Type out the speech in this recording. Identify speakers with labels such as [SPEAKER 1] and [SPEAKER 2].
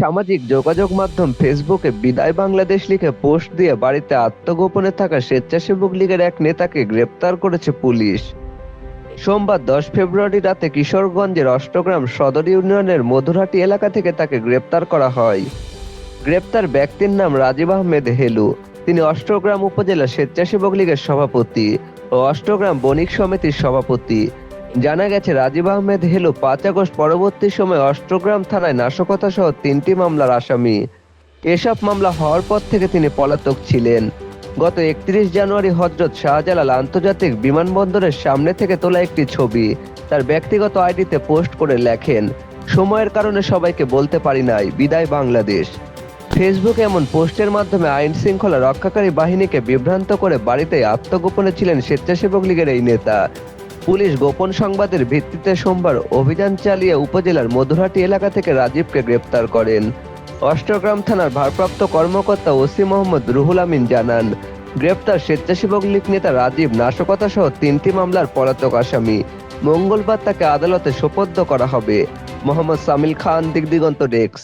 [SPEAKER 1] সামাজিক যোগাযোগ মাধ্যম ফেসবুকে বিদায় বাংলাদেশ লিখে পোস্ট দিয়ে বাড়িতে আত্মগোপনে থাকা স্বেচ্ছাসেবক লীগের এক নেতাকে গ্রেপ্তার করেছে পুলিশ। সোমবার দশ ফেব্রুয়ারি রাতে কিশোরগঞ্জের অষ্টগ্রাম সদর ইউনিয়নের মধুরহাটি এলাকা থেকে তাকে গ্রেপ্তার করা হয়। গ্রেপ্তার ব্যক্তির নাম রাজীব আহমেদ হেলু। তিনি অষ্টগ্রাম উপজেলা স্বেচ্ছাসেবক লীগের সভাপতি ও অষ্টগ্রাম বণিক সমিতির সভাপতি। জানা গেছে, রাজীব আহমেদ হেলু পাঁচ আগস্ট পরবর্তী সময় অষ্টগ্রাম থানায় নাশকতা সহ তিনটি মামলার আসামি। এসব মামলা হওয়ার পর থেকে তিনি পলাতক ছিলেন। গত একত্রিশ জানুয়ারি হজরত শাহজালাল আন্তর্জাতিক বিমানবন্দরের সামনে থেকে তোলা একটি ছবি, তার ব্যক্তিগত আইডিতে পোস্ট করে লেখেন, সময়ের কারণে সবাইকে বলতে পারি নাই, বিদায় বাংলাদেশ। ফেসবুকে এমন পোস্টের মাধ্যমে আইন শৃঙ্খলা রক্ষাকারী বাহিনীকে বিভ্রান্ত করে বাড়িতে আত্মগোপনে ছিলেন স্বেচ্ছাসেবক লীগের এই নেতা। পুলিশ গোপন সংবাদের ভিত্তিতে সোমবার অভিযান চালিয়ে উপজেলার মধুরহাটি এলাকা থেকে রাজীবকে গ্রেপ্তার করেন। অষ্টগ্রাম থানার ভারপ্রাপ্ত কর্মকর্তা ওসি মোহাম্মদ রুহুল আমিন জানান, গ্রেপ্তার স্বেচ্ছাসেবক লীগ নেতা রাজীব নাশকতা সহ তিনটি মামলার পলাতক আসামি। মঙ্গলবার তাকে আদালতে সোপর্দ করা হবে। মোহাম্মদ সামিল খান, দিগদিগন্ত ডেস্ক।